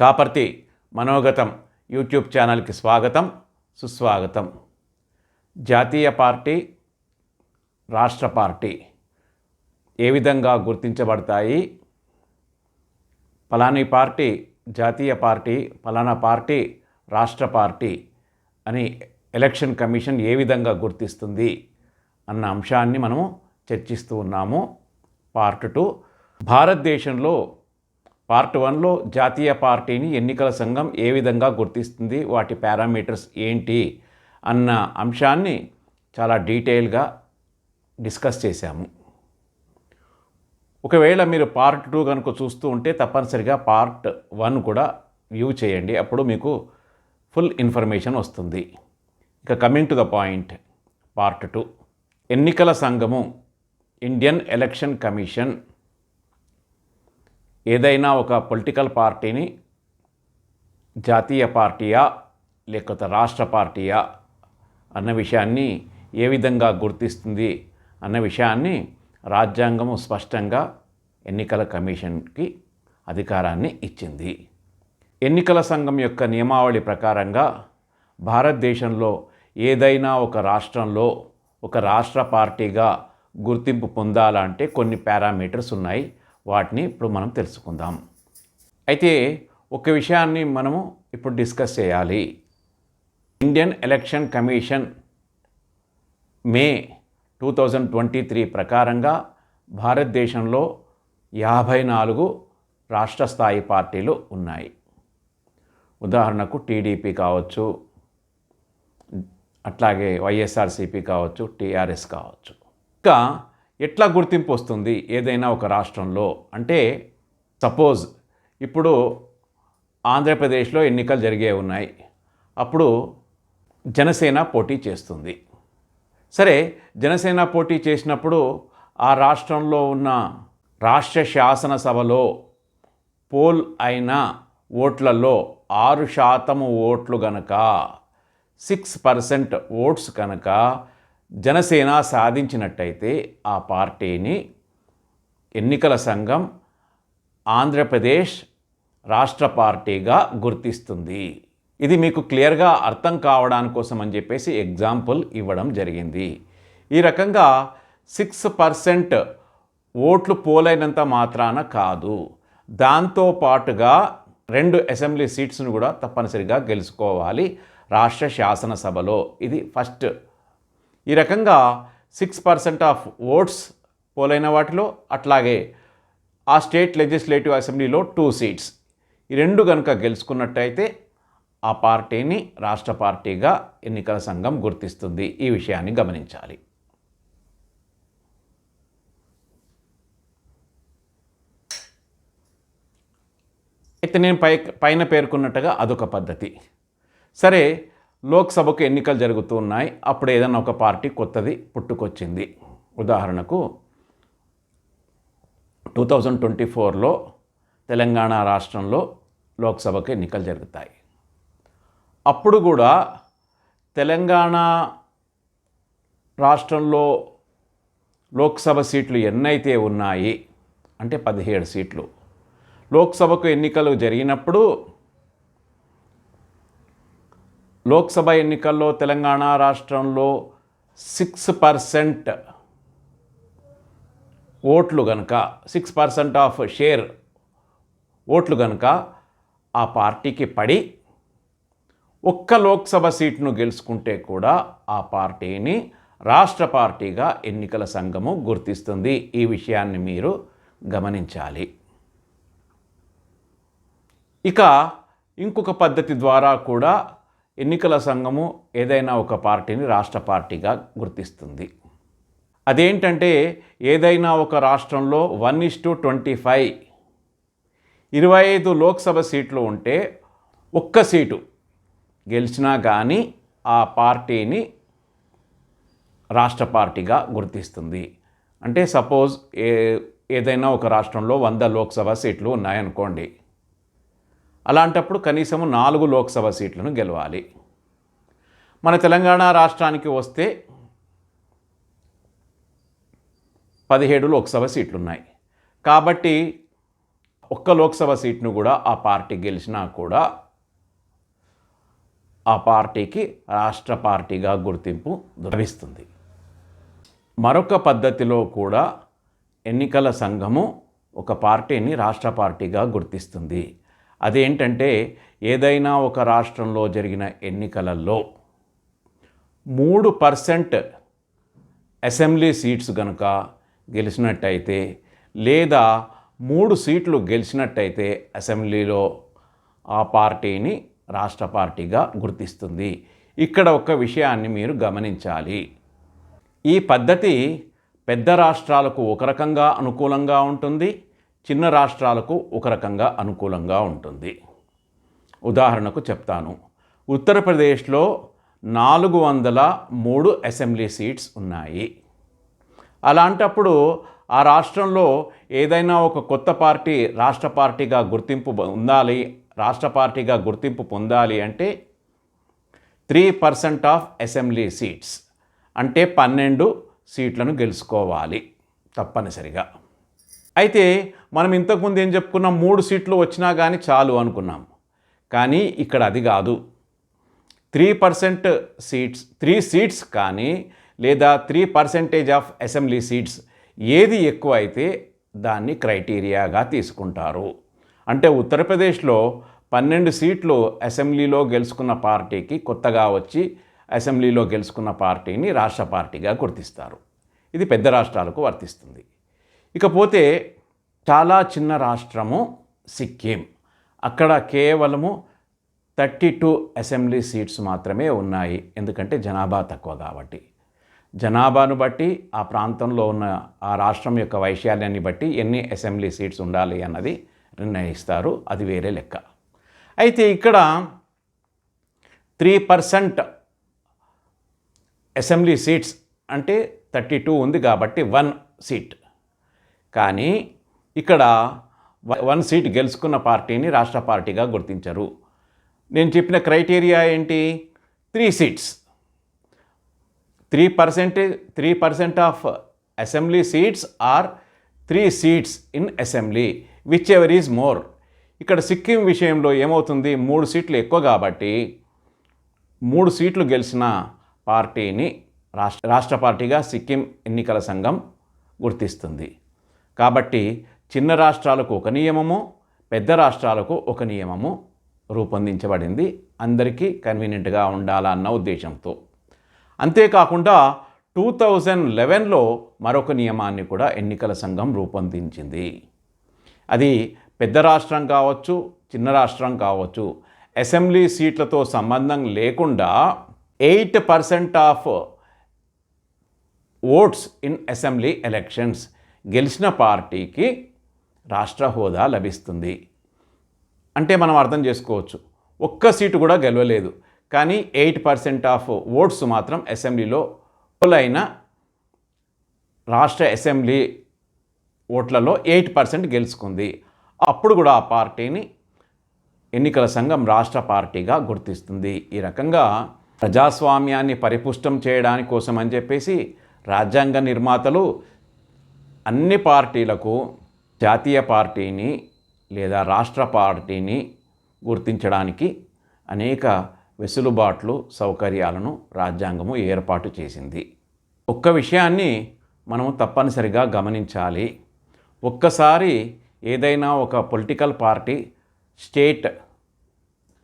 Kaparthi మనోగతం YouTube ఛానల్కి స్వాగతం సుస్వాగతం. జాతీయ పార్టీ రాష్ట్ర పార్టీ ఏ విధంగా గుర్తించబడతాయి? ఫలాని పార్టీ జాతీయ పార్టీ ఫలానా పార్టీ రాష్ట్ర పార్టీ అని ఎలక్షన్ కమిషన్ ఏ విధంగా గుర్తిస్తుంది అన్న అంశాన్ని మనము చర్చిస్తూ ఉన్నాము. Part two. భారతదేశంలో పార్ట్ వన్లో జాతీయ పార్టీని ఎన్నికల సంఘం ఏ విధంగా గుర్తిస్తుంది వాటి పారామీటర్స్ ఏంటి అన్న అంశాన్ని చాలా డీటెయిల్గా డిస్కస్ చేశాము. ఒకవేళ మీరు పార్ట్ టూ కనుక చూస్తూ ఉంటే తప్పనిసరిగా పార్ట్ వన్ కూడా వ్యూ చేయండి అప్పుడు మీకు ఫుల్ ఇన్ఫర్మేషన్ వస్తుంది. ఇక coming to the point part two. ఎన్నికల సంఘము ఇండియన్ ఎలక్షన్ కమిషన్ ఏదైనా ఒక పొలిటికల్ పార్టీని జాతీయ పార్టీయా లేకపోతే రాష్ట్ర పార్టీయా అన్న విషయాన్ని ఏ విధంగా గుర్తిస్తుంది అన్న విషయాన్ని రాజ్యాంగము స్పష్టంగా ఎన్నికల కమిషన్కి అధికారాన్ని ఇచ్చింది. ఎన్నికల సంఘం యొక్క నియమావళి ప్రకారంగా భారతదేశంలో ఏదైనా ఒక రాష్ట్రంలో ఒక రాష్ట్ర పార్టీగా గుర్తింపు పొందాలంటే కొన్ని పారామీటర్స్ ఉన్నాయి. వాటిని ఇప్పుడు మనం తెలుసుకుందాం. అయితే ఒక విషయాన్ని మనము ఇప్పుడు డిస్కస్ చేయాలి. Indian election commission May two thousand twenty three ప్రకారంగా భారతదేశంలో యాభై నాలుగు రాష్ట్ర స్థాయి పార్టీలు ఉన్నాయి. ఉదాహరణకు టీడీపీ కావచ్చు అట్లాగే వైఎస్ఆర్సీపీ కావచ్చు టీఆర్ఎస్ కావచ్చు. ఇంకా ఎట్లా గుర్తింపు వస్తుంది ఏదైనా ఒక రాష్ట్రంలో? అంటే సపోజ్ ఇప్పుడు ఆంధ్రప్రదేశ్లో ఎన్నికలు జరిగే ఉన్నాయి. అప్పుడు జనసేన పోటీ చేస్తుంది. సరే జనసేన పోటీ చేసినప్పుడు ఆ రాష్ట్రంలో ఉన్న రాష్ట్ర శాసనసభలో పోల్ అయిన ఓట్లలో ఆరు శాతము ఓట్లు గనక సిక్స్ పర్సెంట్ ఓట్స్ కనుక జనసేన సాధించినట్టయితే ఆ పార్టీని ఎన్నికల సంఘం ఆంధ్రప్రదేశ్ రాష్ట్ర పార్టీగా గుర్తిస్తుంది. ఇది మీకు క్లియర్గా అర్థం కావడాని కోసం అని చెప్పేసి ఎగ్జాంపుల్ ఇవ్వడం జరిగింది. ఈ రకంగా సిక్స్ పర్సెంట్ ఓట్లు పోలైనంత మాత్రాన కాదు. దాంతో పాటుగా రెండు అసెంబ్లీ సీట్స్ను కూడా తప్పనిసరిగా గెలుచుకోవాలి రాష్ట్ర శాసనసభలో. ఇది ఫస్ట్ ఈ రకంగా సిక్స్ పర్సెంట్ ఆఫ్ ఓట్స్ పోలైన వాటిలో అట్లాగే ఆ స్టేట్ లెజిస్లేటివ్ అసెంబ్లీలో టూ సీట్స్ ఈ రెండు కనుక గెలుచుకున్నట్టయితే ఆ పార్టీని రాష్ట్ర పార్టీగా ఎన్నికల సంఘం గుర్తిస్తుంది. ఈ విషయాన్ని గమనించాలి. అయితే నేను పై పైన పేర్కొన్నట్టుగా అదొక పద్ధతి. సరే లోక్సభకు ఎన్నికలు జరుగుతూ ఉన్నాయి. అప్పుడు ఏదైనా ఒక పార్టీ కొత్తది పుట్టుకొచ్చింది. ఉదాహరణకు టూ థౌజండ్ ట్వంటీ ఫోర్లో తెలంగాణ రాష్ట్రంలో లోక్సభకు ఎన్నికలు జరుగుతాయి. అప్పుడు కూడా తెలంగాణ రాష్ట్రంలో లోక్సభ సీట్లు ఎన్నైతే ఉన్నాయి అంటే పదిహేడు సీట్లు లోక్సభకు ఎన్నికలు జరిగినప్పుడు లోక్సభ ఎన్నికల్లో తెలంగాణ రాష్ట్రంలో సిక్స్ పర్సెంట్ ఓట్లు కనుక సిక్స్ పర్సెంట్ ఆఫ్ షేర్ ఓట్లు కనుక ఆ పార్టీకి పడి ఒక్క లోక్సభ సీట్ను గెలుచుకుంటే కూడా ఆ పార్టీని రాష్ట్ర పార్టీగా ఎన్నికల సంఘము గుర్తిస్తుంది. ఈ విషయాన్ని మీరు గమనించాలి. ఇక ఇంకొక పద్ధతి ద్వారా కూడా ఎన్నికల సంఘము ఏదైనా ఒక పార్టీని రాష్ట్ర పార్టీగా గుర్తిస్తుంది. అదేంటంటే ఏదైనా ఒక రాష్ట్రంలో one is to twenty five ఇరవై ఐదు లోక్సభ సీట్లు ఉంటే ఒక్క సీటు గెలిచినా కానీ ఆ పార్టీని రాష్ట్ర పార్టీగా గుర్తిస్తుంది. అంటే సపోజ్ ఏ ఏదైనా ఒక రాష్ట్రంలో వంద లోక్సభ సీట్లు ఉన్నాయనుకోండి. అలాంటప్పుడు కనీసం నాలుగు లోక్సభ సీట్లను గెలవాలి. మన తెలంగాణ రాష్ట్రానికి వస్తే పదిహేడు లోక్సభ సీట్లు ఉన్నాయి కాబట్టి ఒక్క లోక్సభ సీట్ను కూడా ఆ పార్టీ గెలిచినా కూడా ఆ పార్టీకి రాష్ట్ర పార్టీగా గుర్తింపు లభిస్తుంది. మరొక పద్ధతిలో కూడా ఎన్నికల సంఘము ఒక పార్టీని రాష్ట్ర పార్టీగా గుర్తిస్తుంది. అదేంటంటే ఏదైనా ఒక రాష్ట్రంలో జరిగిన ఎన్నికలలో మూడు పర్సెంట్ అసెంబ్లీ సీట్స్ కనుక గెలిచినట్టయితే లేదా మూడు సీట్లు గెలిచినట్టయితే అసెంబ్లీలో ఆ పార్టీని రాష్ట్ర పార్టీగా గుర్తిస్తుంది. ఇక్కడ ఒక విషయాన్ని మీరు గమనించాలి. ఈ పద్ధతి పెద్ద రాష్ట్రాలకు ఒక రకంగా అనుకూలంగా ఉంటుంది. చిన్న రాష్ట్రాలకు ఒక రకంగా అనుకూలంగా ఉంటుంది. ఉదాహరణకు చెప్తాను. ఉత్తరప్రదేశ్లో నాలుగు వందల మూడు అసెంబ్లీ సీట్స్ ఉన్నాయి. అలాంటప్పుడు ఆ రాష్ట్రంలో ఏదైనా ఒక కొత్త పార్టీ రాష్ట్ర పార్టీగా గుర్తింపు పొందాలి రాష్ట్ర పార్టీగా గుర్తింపు పొందాలి అంటే three percent of assembly seats అంటే పన్నెండు సీట్లను గెలుచుకోవాలి తప్పనిసరిగా. అయితే మనం ఇంతకుముందు ఏం చెప్పుకున్నాం? మూడు సీట్లు వచ్చినా కానీ చాలు అనుకున్నాం. కానీ ఇక్కడ అది కాదు. Three percent seats three seats కానీ లేదా three percentage of assembly seats ఏది ఎక్కువ అయితే దాన్ని క్రైటీరియాగా తీసుకుంటారు. అంటే ఉత్తరప్రదేశ్లో పన్నెండు సీట్లు అసెంబ్లీలో గెలుచుకున్న పార్టీకి కొత్తగా వచ్చి అసెంబ్లీలో గెలుచుకున్న పార్టీని రాష్ట్ర పార్టీగా గుర్తిస్తారు. ఇది పెద్ద రాష్ట్రాలకు వర్తిస్తుంది. ఇకపోతే చాలా చిన్న రాష్ట్రము సిక్కిం. అక్కడ కేవలము థర్టీ టూ అసెంబ్లీ సీట్స్ మాత్రమే ఉన్నాయి. ఎందుకంటే జనాభా తక్కువ కాబట్టి. జనాభాను బట్టి ఆ ప్రాంతంలో ఉన్న ఆ రాష్ట్రం యొక్క వైశాల్యాన్ని బట్టి ఎన్ని అసెంబ్లీ సీట్స్ ఉండాలి అన్నది నిర్ణయిస్తారు. అది వేరే లెక్క. అయితే ఇక్కడ త్రీ పర్సెంట్ అసెంబ్లీ సీట్స్ అంటే థర్టీ టూ ఉంది కాబట్టి వన్ సీట్. కానీ ఇక్కడ వన్ సీట్ గెలుచుకున్న పార్టీని రాష్ట్ర పార్టీగా గుర్తించరు. నేను చెప్పిన క్రైటీరియా ఏంటి? Three seats. Three percent three percent of assembly seats or three seats in assembly. Whichever is more? ఇక్కడ సిక్కిం విషయంలో ఏమవుతుంది? మూడు సీట్లు ఎక్కువ కాబట్టి మూడు సీట్లు గెలిచిన పార్టీని రాష్ట్ర రాష్ట్ర పార్టీగా సిక్కిం ఎన్నికల సంఘం గుర్తిస్తుంది. కాబట్టి చిన్న రాష్ట్రాలకు ఒక నియమము పెద్ద రాష్ట్రాలకు ఒక నియమము రూపొందించబడింది. అందరికీ కన్వీనియంట్గా ఉండాలన్న ఉద్దేశంతో. అంతేకాకుండా టూ థౌజండ్ లెవెన్లో మరొక నియమాన్ని కూడా ఎన్నికల సంఘం రూపొందించింది. అది పెద్ద రాష్ట్రం కావచ్చు చిన్న రాష్ట్రం కావచ్చు అసెంబ్లీ సీట్లతో సంబంధం లేకుండా eight percent of votes in assembly elections గెలిచిన పార్టీకి రాష్ట్ర హోదా లభిస్తుంది. అంటే మనం అర్థం చేసుకోవచ్చు. ఒక్క సీటు కూడా గెలవలేదు. కానీ ఎయిట్ పర్సెంట్ ఆఫ్ ఓట్స్ మాత్రం అసెంబ్లీలో పోలైన రాష్ట్ర అసెంబ్లీ ఓట్లలో ఎయిట్ పర్సెంట్ గెలుచుకుంది. అప్పుడు కూడా ఆ పార్టీని ఎన్నికల సంఘం రాష్ట్ర పార్టీగా గుర్తిస్తుంది. ఈ రకంగా ప్రజాస్వామ్యాన్ని పరిపుష్టం చేయడానికి కోసం అని చెప్పేసి రాజ్యాంగ నిర్మాతలు అన్ని పార్టీలకు జాతీయ పార్టీని లేదా రాష్ట్ర పార్టీని గుర్తించడానికి అనేక వెసులుబాట్లు సౌకర్యాలను రాజ్యాంగము ఏర్పాటు చేసింది. ఒక్క విషయాన్ని మనము తప్పనిసరిగా గమనించాలి. ఒక్కసారి ఏదైనా ఒక పొలిటికల్ పార్టీ స్టేట్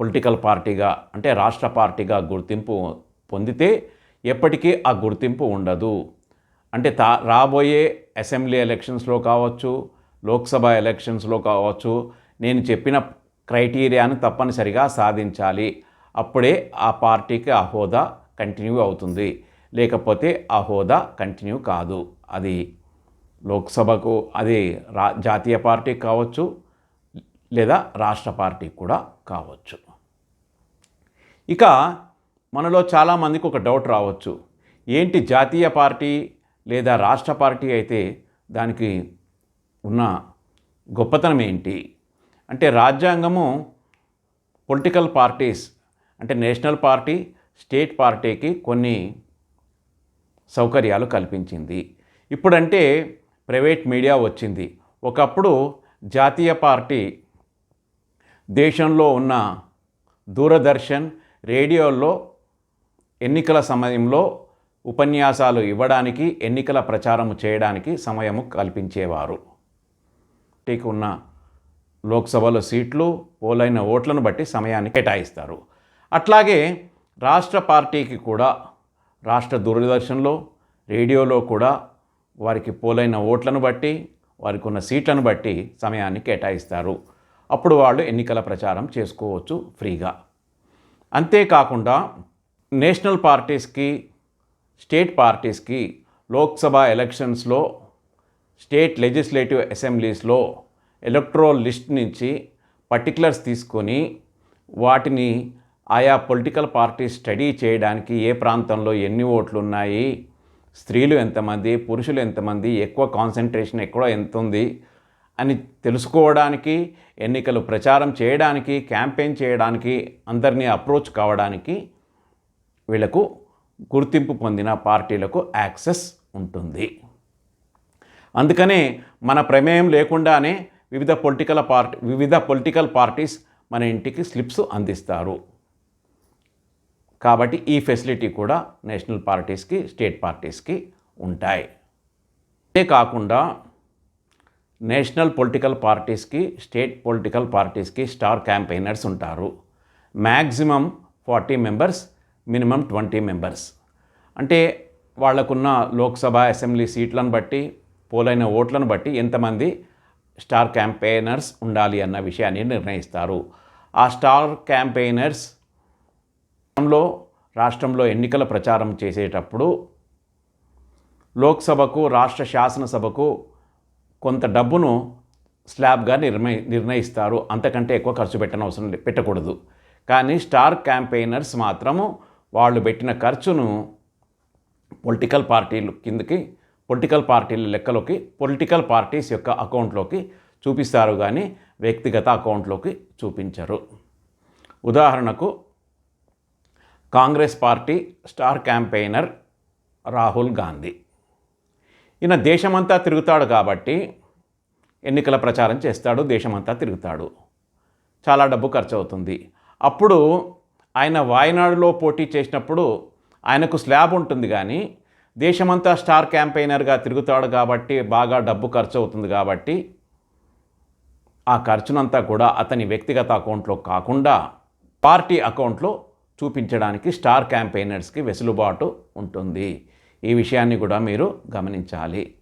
పొలిటికల్ పార్టీగా అంటే రాష్ట్ర పార్టీగా గుర్తింపు పొందితే ఎప్పటికీ ఆ గుర్తింపు ఉండదు. అంటే తా రాబోయే అసెంబ్లీ ఎలక్షన్స్లో కావచ్చు లోక్సభ ఎలక్షన్స్లో కావచ్చు నేను చెప్పిన క్రైటీరియాను తప్పనిసరిగా సాధించాలి. అప్పుడే ఆ పార్టీకి ఆ హోదా కంటిన్యూ అవుతుంది. లేకపోతే ఆ హోదా కంటిన్యూ కాదు. అది లోక్సభకు అది రా జాతీయ పార్టీ కావచ్చు లేదా రాష్ట్ర పార్టీ కూడా కావచ్చు. ఇక మనలో చాలామందికి ఒక డౌట్ రావచ్చు. ఏంటి జాతీయ పార్టీ లేదా రాష్ట్ర పార్టీ అయితే దానికి ఉన్న గొప్పతనం ఏంటి? అంటే రాజ్యాంగము పొలిటికల్ పార్టీస్ అంటే నేషనల్ పార్టీ స్టేట్ పార్టీకి కొన్ని సౌకర్యాలు కల్పించింది. ఇప్పుడంటే ప్రైవేట్ మీడియా వచ్చింది. ఒకప్పుడు జాతీయ పార్టీ దేశంలో ఉన్న దూరదర్శన్ రేడియోల్లో ఎన్నికల సమయంలో ఉపన్యాసాలు ఇవ్వడానికి ఎన్నికల ప్రచారం చేయడానికి సమయము కల్పించేవారు. పార్టీకి ఉన్న లోక్సభలో సీట్లు పోలైన ఓట్లను బట్టి సమయాన్ని కేటాయిస్తారు. అట్లాగే రాష్ట్ర పార్టీకి కూడా రాష్ట్ర దూరదర్శన్లో రేడియోలో కూడా వారికి పోలైన ఓట్లను బట్టి వారికి ఉన్న సీట్లను బట్టి సమయాన్ని కేటాయిస్తారు. అప్పుడు వాళ్ళు ఎన్నికల ప్రచారం చేసుకోవచ్చు ఫ్రీగా. అంతేకాకుండా నేషనల్ పార్టీస్కి స్టేట్ పార్టీస్కి లోక్సభ ఎలక్షన్స్లో స్టేట్ లెజిస్లేటివ్ అసెంబ్లీస్లో ఎలక్ట్రోల్ లిస్ట్ నుంచి పర్టికులర్స్ తీసుకొని వాటిని ఆయా పొలిటికల్ పార్టీ స్టడీ చేయడానికి ఏ ప్రాంతంలో ఎన్ని ఓట్లు ఉన్నాయి స్త్రీలు ఎంతమంది పురుషులు ఎంతమంది ఎక్కువ కాన్సన్ట్రేషన్ ఎక్కువ ఎంత ఉంది అని తెలుసుకోవడానికి ఎన్నికలు ప్రచారం చేయడానికి క్యాంపెయిన్ చేయడానికి అందరినీ అప్రోచ్ కావడానికి వీళ్ళకు గుర్తింపు పొందిన పార్టీలకు యాక్సెస్ ఉంటుంది. అందుకనే మన ప్రమేయం లేకుండానే వివిధ పొలిటికల్ పార్టీ వివిధ పొలిటికల్ పార్టీస్ మన ఇంటికి స్లిప్స్ అందిస్తారు. కాబట్టి ఈ ఫెసిలిటీ కూడా నేషనల్ పార్టీస్కి స్టేట్ పార్టీస్కి ఉంటాయి. అంతే కాకుండా నేషనల్ పొలిటికల్ పార్టీస్కి స్టేట్ పొలిటికల్ పార్టీస్కి స్టార్ క్యాంపెయినర్స్ ఉంటారు. Maximum forty members minimum twenty members. అంటే వాళ్ళకున్న లోక్సభ అసెంబ్లీ సీట్లను బట్టి పోలైన ఓట్లను బట్టి ఎంతమంది స్టార్ క్యాంపెయినర్స్ ఉండాలి అన్న విషయాన్ని నిర్ణయిస్తారు. ఆ స్టార్ క్యాంపెయినర్స్ రాష్ట్రంలో రాష్ట్రంలో ఎన్నికల ప్రచారం చేసేటప్పుడు లోక్సభకు రాష్ట్ర శాసనసభకు కొంత డబ్బును స్లాబ్గా నిర్ణయి నిర్ణయిస్తారు. అంతకంటే ఎక్కువ ఖర్చు పెట్టనవసరం పెట్టకూడదు. కానీ స్టార్ క్యాంపెయినర్స్ మాత్రము వాళ్ళు పెట్టిన ఖర్చును పొలిటికల్ పార్టీలు కిందకి పొలిటికల్ పార్టీల లెక్కలోకి పొలిటికల్ పార్టీస్ యొక్క అకౌంట్లోకి చూపిస్తారు కానీ వ్యక్తిగత అకౌంట్లోకి చూపించరు. ఉదాహరణకు Congress party star campaigner Rahul Gandhi. ఈయన దేశమంతా తిరుగుతాడు కాబట్టి ఎన్నికల ప్రచారం చేస్తాడు దేశమంతా తిరుగుతాడు. చాలా డబ్బు ఖర్చు అవుతుంది అప్పుడు ఆయన వాయనాడులో పోటీ చేసినప్పుడు ఆయనకు స్లాబ్ ఉంటుంది కానీ దేశమంతా స్టార్ క్యాంపెయినర్గా తిరుగుతాడు కాబట్టి బాగా డబ్బు ఖర్చు అవుతుంది కాబట్టి ఆ ఖర్చునంతా కూడా అతని వ్యక్తిగత అకౌంట్లో కాకుండా పార్టీ అకౌంట్లో చూపించడానికి స్టార్ క్యాంపెయినర్స్కి వెసులుబాటు ఉంటుంది. ఈ విషయాన్ని కూడా మీరు గమనించాలి.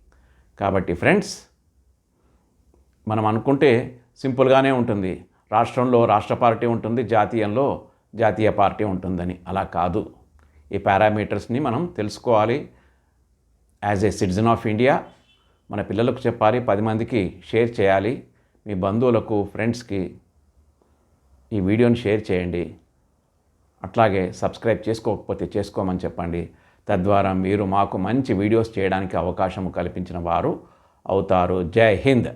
కాబట్టి ఫ్రెండ్స్ మనం అనుకుంటే సింపుల్గానే ఉంటుంది. రాష్ట్రంలో రాష్ట్ర పార్టీ ఉంటుంది జాతీయంలో జాతీయ పార్టీ ఉంటుందని. అలా కాదు. ఈ పారామీటర్స్ని మనం తెలుసుకోవాలి. As a citizen of India మన పిల్లలకు చెప్పాలి పది మందికి షేర్ చేయాలి. మీ బంధువులకు ఫ్రెండ్స్కి ఈ వీడియోని షేర్ చేయండి. అట్లాగే సబ్స్క్రైబ్ చేసుకోకపోతే చేసుకోమని చెప్పండి. తద్వారా మీరు మాకు మంచి వీడియోస్ చేయడానికి అవకాశం కల్పించిన వారు అవుతారు. జై హింద్!